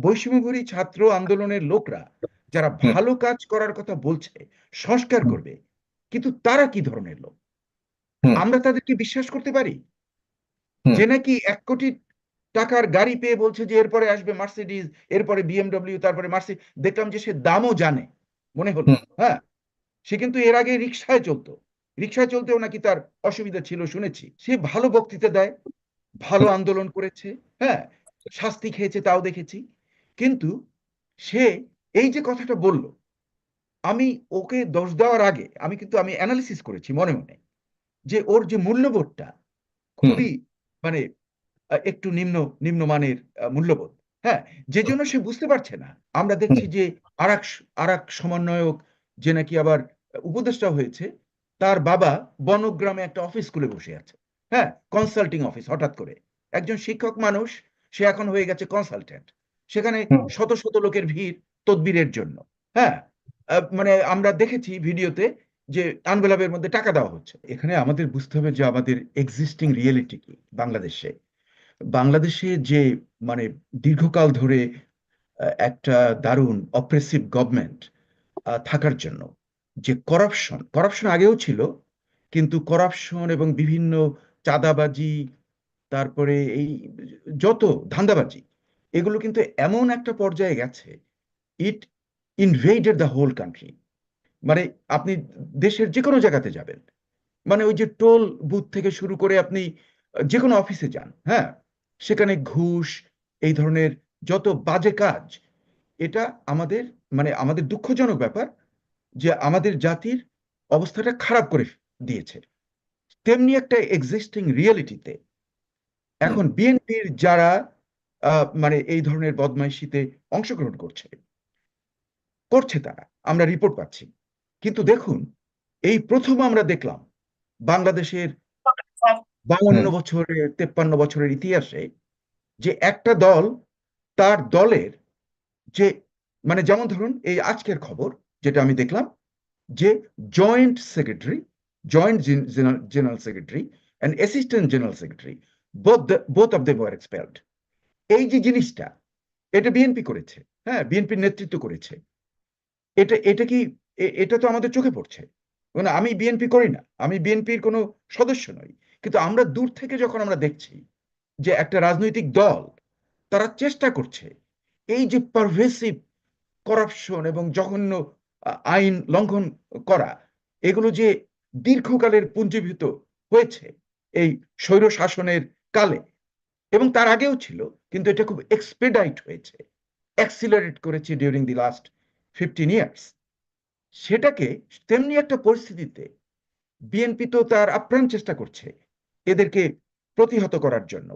বৈষম্যঘরী ছাত্র আন্দোলনের লোকরা যারা ভালো কাজ করার কথা বলছে সংস্কার করবে কিন্তু তারা কি ধরনের লোক? আমরা তাদেরকে বিশ্বাস করতে পারি? যে নাকি এক কোটি টাকার গাড়ি পেয়ে বলছে যে এরপরে আসবে মার্সিডিজ এরপরে বিএমডব্লিউ তারপরে মার্সি দেখলাম যে সে দামও জানে মনে হলো। হ্যাঁ সে কিন্তু এর আগে রিক্সায় চলতো। রিক্সায় চলতেও নাকি তার অসুবিধা ছিল শুনেছি। সে ভালো বক্তৃতা দেয় ভালো আন্দোলন করেছে হ্যাঁ শাস্তি খেয়েছে তাও দেখেছি। কিন্তু সে এই যে কথাটা বলল আমি ওকে দোষ দেওয়ার আগে আমি কিন্তু আমি অ্যানালিসিস করেছি মনে মনে যে ওর যে মূল্যবোধটা খুবই মানে একটু নিম্ন নিম্নমানের মূল্যবোধ হ্যাঁ? যে জন্য সে বুঝতে পারছে না। আমরা দেখছি যে আর এক আর এক সমন্বয়ক যে নাকি আবার উপদেষ্টা হয়েছে তার বাবা বনগ্রামে একটা অফিস খুলে বসে আছে হ্যাঁ? কনসাল্টিং অফিস হঠাৎ করে। একজন শিক্ষক মানুষ সে এখন হয়ে গেছে কনসালটেন্ট সেখানে শত শত লোকের ভিড় তদবিরের জন্য। হ্যাঁ? মানে আমরা দেখেছি ভিডিওতে যে আনভেলাপের মধ্যে টাকা দেওয়া হচ্ছে। এখানে আমাদের বুঝতে হবে যে আমাদের এক্সিস্টিং রিয়েলিটি কি বাংলাদেশে। বাংলাদেশে যে মানে দীর্ঘকাল ধরে একটা দারুণ অপ্রেসিভ গভর্নমেন্ট থাকার জন্য যে করাপশন করাপশন আগেও ছিল কিন্তু করাপশন এবং বিভিন্ন চাঁদাবাজি তারপরে এই যত ধান্দাবাজি এগুলো কিন্তু এমন একটা পর্যায়ে গেছে it invaded the whole country মানে আপনি দেশের যে কোনো জায়গাতে যাবেন। মানে ওই যে টোল বুথ থেকে শুরু করে আপনি যে কোনো অফিসে যান হ্যাঁ? সেখানে ঘুষ এই ধরনের যত বাজে কাজ এটা আমাদের মানে আমাদের দুঃখজনক ব্যাপার যে আমাদের জাতির অবস্থাটা খারাপ করে দিয়েছে। তেমনি একটা এক্সিস্টিং রিয়েলিটিতে এখন বিএনপির যারা মানে এই ধরনের বদমাইশিতে অংশগ্রহণ করছে। করছে তারা আমরা রিপোর্ট পাচ্ছি। কিন্তু দেখুন এই প্রথম আমরা দেখলাম বাংলাদেশের বাউন্ন বছরের তেপ্পান্ন বছরের ইতিহাসে যে একটা দল তার দলের যে মানে যেমন ধরুন এই আজকের খবর যেটা আমি দেখলাম যে joint secretary joint general secretary and assistant general secretary both both of them were expelled এই যে জিনিসটা, এটা বিএনপি করেছে হ্যাঁ বিএনপির নেতৃত্ব করেছে, এটা এটা কি এটা তো আমাদের চোখে পড়ছে। মানে আমি বিএনপি করি না, আমি বিএনপির কোনো সদস্য নই, কিন্তু আমরা দূর থেকে যখন আমরা দেখছি যে একটা রাজনৈতিক দল, তারা চেষ্টা করছে এই যে পারভেসিভ করাপশন এবং জঘন্য আইন লঙ্ঘন করা, এগুলো যে দীর্ঘকালের পুঞ্জীভূত হয়েছে এই স্বৈর শাসনের কালে এবং তার আগেও ছিল কিন্তু এটা খুব এক্সপেডাইট হয়েছে অ্যাক্সিলারেট করেছে during the last fifteen years সেটাকে তেমনি একটা পরিস্থিতিতে বিএনপি তো তার আপ্রাণ চেষ্টা করছে এদেরকে প্রতিহত করার জন্য।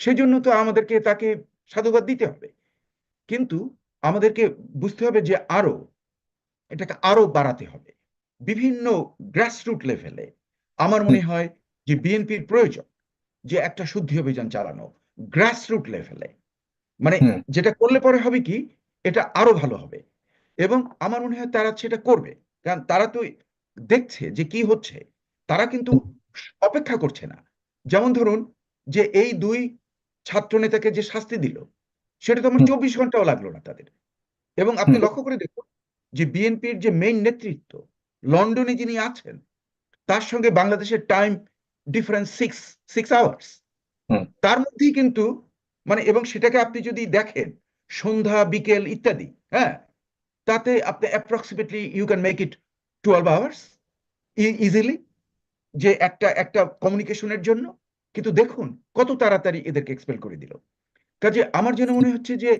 সেজন্য তো আমাদেরকে তাকে সাধুবাদ দিতে হবে। কিন্তু আমাদেরকে বুঝতে হবে যে আরও এটাকে আরও বাড়াতে হবে। বিভিন্ন গ্রাসরুট লেভেলে আমার মনে হয় যে বিএনপির প্রয়োজন। যে একটা শুদ্ধি অভিযান চালানো গ্রাসরুট লেভেলে মানে যেটা করলে পরে হবে কি? এটা আরও ভালো হবে। এবং আমার মনে হয় তারা সেটা করবে। কারণ তারা তো দেখছে যে কি হচ্ছে। তারা কিন্তু অপেক্ষা করছে না। যেমন ধরুন যে এই দুই ছাত্র নেতাকে যে শাস্তি দিল সেটা তো আমার চব্বিশ ঘন্টাও লাগল না তাদের। এবং আপনি লক্ষ্য করে দেখুন যে বিএনপির যে মেইন নেতৃত্ব লন্ডনে যিনি আছেন তার সঙ্গে বাংলাদেশের time difference six six hours তার মধ্যেই কিন্তু মানে এবং সেটাকে আপনি যদি দেখেন সন্ধ্যা বিকেল ইত্যাদি হ্যাঁ তাতে আপনি approximately you can make it twelve hours easily যে একটা একটা কমিউনিকেশনের জন্য। কিন্তু দেখুন কত তাড়াতাড়ি এদেরকে এক্সপেল করে দিল। কাজে আমার যেন মনে হচ্ছে যে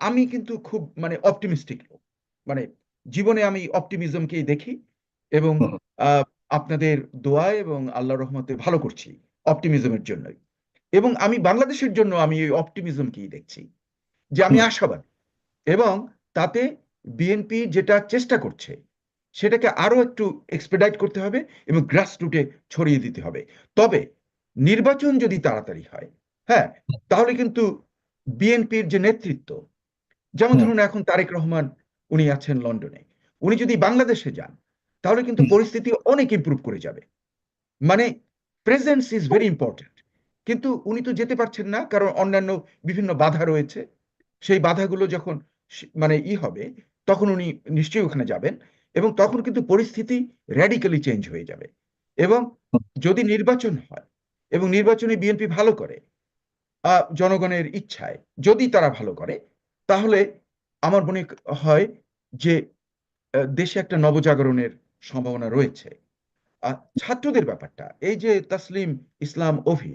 আমি কিন্তু খুব মানে অপটিমিস্টিক লোক। মানে জীবনে আমি অপটিমিজমকেই দেখি এবং আহ, আপনাদের দোয়া এবং আল্লাহ রহমতে ভালো করছি অপটিমিজমের জন্যই। এবং আমি বাংলাদেশের জন্য আমি এই অপটিমিজমকেই দেখছি যে আমি। আশাবাদী। এবং তাতে বিএনপি যেটা চেষ্টা করছে সেটাকে আরও একটু এক্সপেডাইট করতে হবে এবং গ্রাস রুটে ছড়িয়ে দিতে হবে। তবে নির্বাচন যদি তাড়াতাড়ি হয় হ্যাঁ তাহলে কিন্তু বিএনপির যে নেতৃত্ব যেমন ধরুন এখন তারেক রহমান উনি আছেন লন্ডনে। উনি যদি বাংলাদেশে যান তাহলে কিন্তু পরিস্থিতি অনেক ইমপ্রুভ করে যাবে। মানে প্রেজেন্স ইজ ভেরি ইম্পর্টেন্ট কিন্তু উনি তো যেতে পারছেন না কারণ অন্যান্য বিভিন্ন বাধা রয়েছে। সেই বাধাগুলো যখন মানে ই হবে তখন উনি নিশ্চয়ই ওখানে যাবেন এবং তখন কিন্তু পরিস্থিতি র্যাডিক্যালি চেঞ্জ হয়ে যাবে। এবং যদি নির্বাচন হয় এবং নির্বাচনে বিএনপি ভালো করে জনগণের ইচ্ছায় যদি তারা ভালো করে তাহলে আমার মনে হয় যে দেশে একটা নবজাগরণের সম্ভাবনা রয়েছে। আর ছাত্রদের ব্যাপারটা এই যে তাসলিম ইসলাম অভি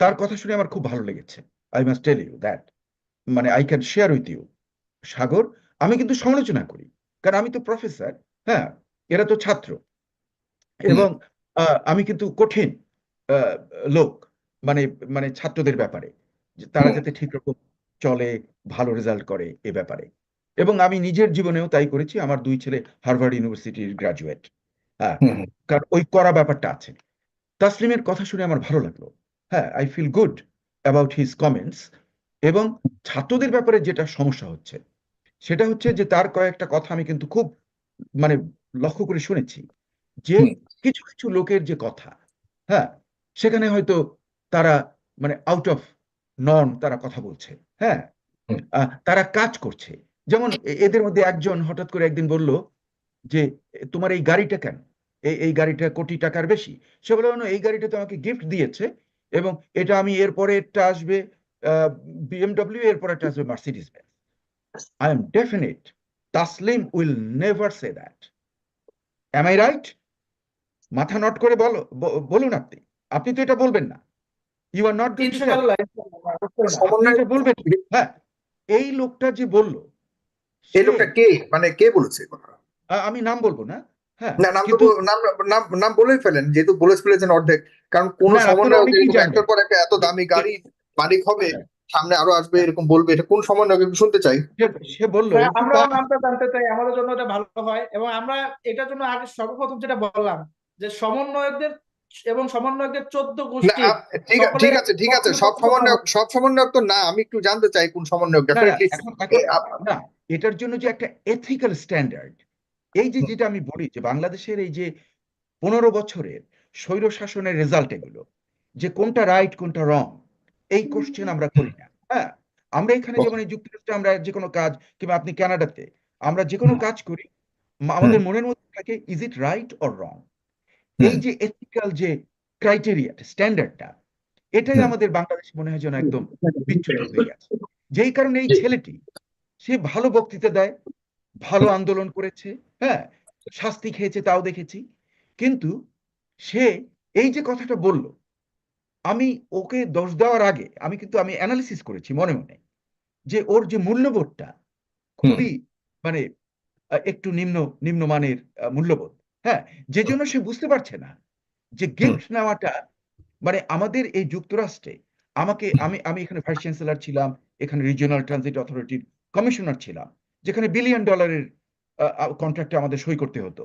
তার কথা শুনে আমার খুব ভালো লেগেছে। I must tell you that মানে I can share with you Sagar আমি কিন্তু সমালোচনা করি কারণ আমি তো প্রফেসর হ্যাঁ এরা তো ছাত্র। এবং আমি কিন্তু কঠিন আহ, লোক মানে মানে ছাত্রদের ব্যাপারে তারা যাতে ঠিক রকম চলে ভালো রেজাল্ট করে এ ব্যাপারে। এবং আমি নিজের জীবনেও তাই করেছি। আমার দুই ছেলে হার্ভার্ড ইউনিভার্সিটির গ্রাজুয়েট। হ্যাঁ কারণ ওই করা ব্যাপারটা আছে। তাসলিমের কথা শুনে আমার ভালো লাগল। হ্যাঁ I feel good about his comments এবং ছাত্রদের ব্যাপারে যেটা সমস্যা হচ্ছে সেটা হচ্ছে যে তার কয়েকটা কথা আমি কিন্তু খুব মানে লক্ষ্য করে শুনেছি যে কিছু কিছু লোকের যে কথা হ্যাঁ সেখানে হয়তো তারা মানে আউট অফ নর্ম তারা কথা বলছে। হ্যাঁ তারা কাজ করছে। যেমন এদের মধ্যে একজন হঠাৎ করে একদিন বলল যে তোমার এই গাড়িটা কেন? এই এই গাড়িটা কোটি টাকার বেশি। সে বলল এই গাড়িটা তো আমাকে গিফট দিয়েছে এবং এটা আমি এরপরে এটা আসবে বিএমডব্লিউ এরপরে এটা আসবে Mercedes Benz I am definite Taslim will never say that am I right মাথা নট করে বলো বলুন আপনি। আপনি তো এটা বলবেন না। ইউ আর নট বলবেন হ্যাঁ এই লোকটা যে বলল এই লোকটা কে? মানে কে বলেছে কথা আমি নাম বলব না? হ্যাঁ না নাম তো নাম নাম নাম বলেই ফেলেন যেহেতু বলে ফেলেছেন অর্ধেক। কারণ কোন সমন্বয়ক। একটার পর একটা এত দামি গাড়ি মালিক হবে হ্যাঁ। সামনে আরও আসবে এরকম বলবে এটা কোন সমন্বয়ক শুনতে চাই? সে- সে বলল হ্যাঁ, আমরা নামটা জানতে চাই আমাদের জন্য এটা ভালো হয় এবং আমরা এটার জন্য আগে সর্বপ্রথম যেটা বললাম যে সমন্বয়কদের এবং সমন্বয়কদের চোদ্দ গোষ্ঠী ঠিক আছে ঠিক আছে ঠিক আছে সব সমন্বয়ক সব সমন্বয়ক তো না আমি একটু জানতে চাই কোন সমন্বয়ক এটার জন্য যে একটা এথিক্যাল স্ট্যান্ডার্ড এই যে যেটা আমি বলি যে বাংলাদেশের এই যে পনেরো বছরের স্বৈর শাসনের রেজাল্ট এগুলো যে কোনটা রাইট কোনটা রং এই কোশ্চেন আমরা করি না। হ্যাঁ আমরা এখানে যেমন যুক্তরাষ্ট্রে আমরা যে কোনো কাজ কিংবা আপনি কানাডাতে আমরা যে কোনো কাজ করি আমাদের মনের মধ্যে থাকে is it right or wrong এই যে এথিক্যাল যে ক্রাইটেরিয়া স্ট্যান্ডার্ডটা এটাই আমাদের বাংলাদেশ মনে হয় যেন একদম বিচ্যুত হয়ে গেছে। যেই কারণে এই ছেলেটি সে ভালো বক্তৃতা দেয় ভালো আন্দোলন করেছে হ্যাঁ শাস্তি খেয়েছে তাও দেখেছি। কিন্তু সে এই যে কথাটা বলল আমি ওকে দোষ দেওয়ার আগে আমি কিন্তু আমি অ্যানালিসিস করেছি মনে মনে যে ওর যে মূল্যবোধটা খুবই মানে একটু নিম্ন নিম্নমানের মূল্যবোধ হ্যাঁ যে জন্য সে বুঝতে পারছে না যে গিফট নেওয়াটা মানে আমাদের এই যুক্তরাষ্ট্রে আমাকে আমি আমি এখানে ভাইস চ্যান্সেলর ছিলাম এখানে রিজিওনাল ট্রানজিট অথরিটির কমিশনার ছিলাম যেখানে বিলিয়ন ডলারের কন্ট্রাক্টে আমাদের সই করতে হতো।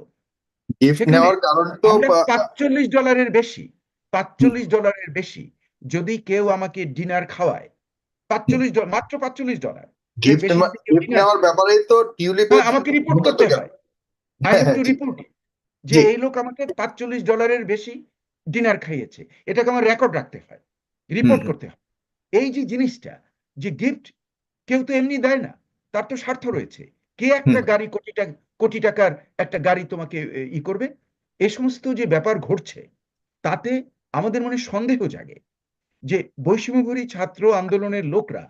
পাঁচচল্লিশ ডলারের বেশি পাঁচচল্লিশ ডলারের বেশি যদি কেউ আমাকে ডিনার খাওয়ায় পাঁচচল্লিশ মাত্র পাঁচচল্লিশ ডলার ব্যাপারে তো হ্যাঁ, আমাকে রিপোর্ট করতে হয়। আই হ্যাভ টু রিপোর্ট যে এই লোক আমাকে পাঁচচল্লিশ ডলারের বেশি ডিনার খাইয়েছে এটাকে আমার রেকর্ড রাখতে হয় রিপোর্ট করতে হয়। এই যে জিনিসটা যে গিফট কেউ তো এমনি দেয় না। তার তো স্বার্থ রয়েছে। কে একটা গাড়ি কোটি টাকা কোটি টাকার একটা গাড়ি তোমাকে ই করবে? এই সমস্ত যে ব্যাপার ঘটছে তাতে আমাদের মনে সন্দেহ জাগে যে বৈষম্যঘরী ছাত্র আন্দোলনের লোকরা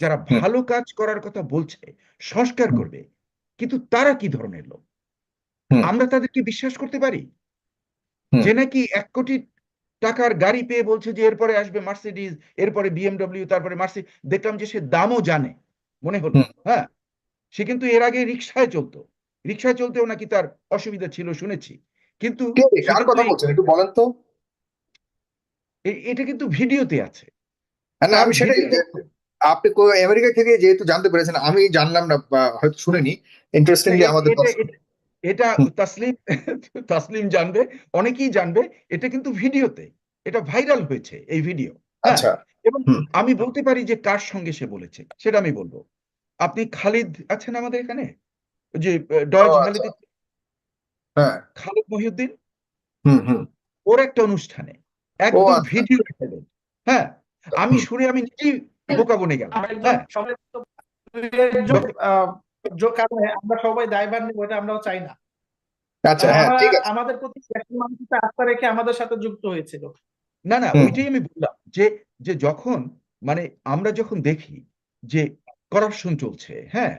যারা ভালো কাজ করার কথা বলছে সংস্কার করবে কিন্তু তারা কি ধরনের লোক? আমরা তাদেরকে বিশ্বাস করতে পারি? যে নাকি এক কোটি টাকার গাড়ি পেয়ে বলছে যে এরপরে আসবে মার্সিডিজ এরপরে বিএমডব্লিউ তারপরে মার্সি দেখলাম যে সে দামও জানে। মনে হলো। হ্যাঁ? সে কিন্তু এর আগে রিক্সায় চলতো। রিক্সায় চলতেও নাকি তার অসুবিধা ছিল শুনেছি। কিন্তু কার কথা বলছেন? একটু বলেন তো। এটা কিন্তু ভিডিওতে আছে। না আমি সেটাই আপনি আমেরিকা থেকে যেহেতু জানতে পেরেছেন আমি জানলাম না হয়তো শুনিনি। ইন্টারেস্টিংলি আমাদের এটা-। তাসলিম তাসলিম জানবে অনেকেই জানবে এটা কিন্তু ভিডিওতে। এটা ভাইরাল হয়েছে এই ভিডিও। হ্যাঁ? আচ্ছা। এবং আমি বলতে পারি যে কার সঙ্গে সে বলেছে সেটা আমি বলব। আপনি খালিদ আছেন আমাদের এখানে? যে ডয়েজ ও, আচ্ছা। হ্যাঁ। খালিদ মহিউদ্দিন? হুম হুম। ওর একটা অনুষ্ঠানে। একদম আচ্ছা। ভিডিও হ্যাঁ আমি শুনে আমি নিজেই বোকা বনে গেলাম। হ্যাঁ। কারণে আমরা সবাই দায়ভার নিব এটা আমরাও চাই না। আচ্ছা হ্যাঁ ঠিক আছে। আমাদের প্রতি মানুষের আস্থা রেখে আমাদের সাথে যুক্ত হয়েছিল। না না ওইটাই আমি বললাম যে যে যখন মানে আমরা যখন দেখি যে করাপশন চলছে হ্যাঁ?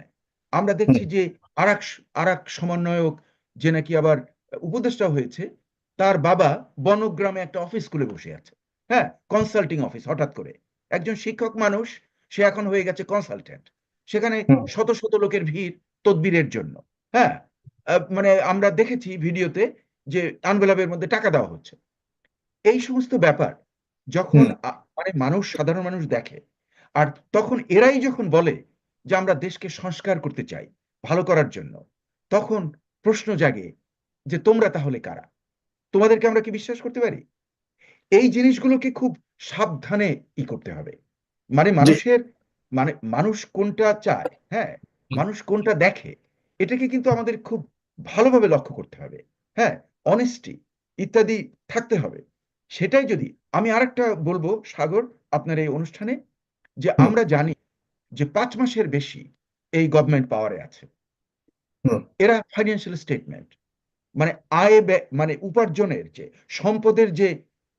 আমরা দেখছি যে আর এক আর এক সমন্বয়ক যে নাকি আবার উপদেষ্টা হয়েছে তার বাবা বনগ্রামে একটা অফিস খুলে বসে আছে হ্যাঁ? কনসাল্টিং অফিস হঠাৎ করে। একজন শিক্ষক মানুষ সে এখন হয়ে গেছে কনসালটেন্ট সেখানে শত শত লোকের ভিড় তদবিরের জন্য হ্যাঁ? মানে আমরা দেখেছি ভিডিওতে যে আনভেলাপের মধ্যে টাকা দেওয়া হচ্ছে। এই সমস্ত ব্যাপার যখন মানে মানুষ সাধারণ মানুষ দেখে আর তখন এরাই যখন বলে যে আমরা দেশকে সংস্কার করতে চাই ভালো করার জন্য তখন প্রশ্ন জাগে যে তোমরা তাহলে কারা? তোমাদেরকে আমরা কি বিশ্বাস করতে পারি? এই জিনিসগুলোকে খুব সাবধানে ই করতে হবে। মানে মানুষের মানে মানুষ কোনটা চায় হ্যাঁ? মানুষ কোনটা দেখে এটাকে কিন্তু আমাদের খুব ভালোভাবে লক্ষ্য করতে হবে হ্যাঁ? অনেস্টি ইত্যাদি থাকতে হবে। সেটাই যদি আমি আরেকটা বলব সাগর আপনার এই অনুষ্ঠানে। যে আমরা জানি যে পাঁচ মাসের বেশি এই গভর্নমেন্ট পাওয়ারে আছে। এরা ফাইন্যান্সিয়াল স্টেটমেন্ট মানে আয় মানে উপার্জনের যে সম্পদের যে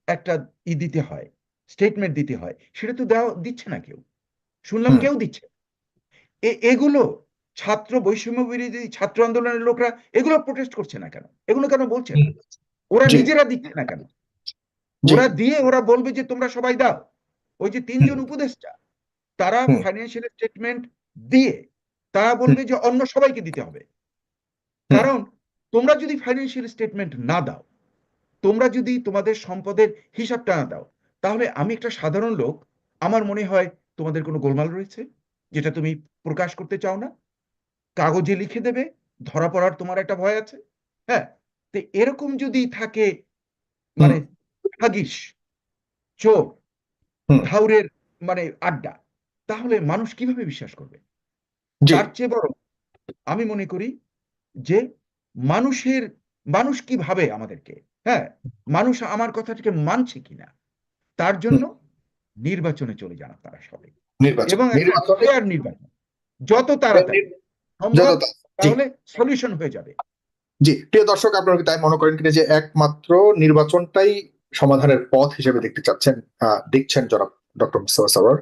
একটা ই দিতে হয় স্টেটমেন্ট দিতে হয় সেটা তো দেওয়া দিচ্ছে না কেউ। শুনলাম কেউ দিচ্ছে এগুলো ছাত্র বৈষম্য বিরোধী ছাত্র আন্দোলনের লোকরা এগুলো প্রোটেস্ট করছে না কেন? এগুলো কেন বলছে না? ওরা নিজেরা দিচ্ছে না কেন? ওরা দিয়ে ওরা বলবে যে তোমরা সবাই দাও। ওই যে তিনজন উপদেষ্টা তারা ফাইন্যান্সিয়াল স্টেটমেন্ট দিয়ে তারা বলবে যে অন্য সবাইকে দিতে হবে। কারণ তোমরা যদি ফাইন্যান্সিয়াল স্টেটমেন্ট না দাও তোমরা যদি তোমাদের সম্পদের হিসাবটা না দাও তাহলে আমি একটা সাধারণ লোক আমার মনে হয় তোমাদের কোনো গোলমাল রয়েছে যেটা তুমি প্রকাশ করতে চাও না। কাগজে লিখে দেবে ধরা পড়ার তোমার একটা ভয় আছে। হ্যাঁ তো এরকম যদি থাকে মানে হাগিস চোর। ধাউরের মানে আড্ডা তাহলে মানুষ কীভাবে বিশ্বাস করবে? তার চেয়ে বড় আমি মনে করি যে মানুষের মানুষ কি ভাবে আমাদেরকে? হ্যাঁ মানুষ আমার কথাটাকে মানছে কিনা? তার জন্য নির্বাচনে চলে যান আপনারা সবাই। এবং একটা নির্বাচনে যত তাড়াতাড়ি তাহলে সলিউশন হয়ে যাবে। জি প্রিয় দর্শক আপনারা কি তাই মনে করেন কিনা যে একমাত্র নির্বাচনটাই সমাধানের পথ হিসেবে দেখতে চাচ্ছেন? দেখছেন জনাব ডক্টর মুস্তফা সরোয়ার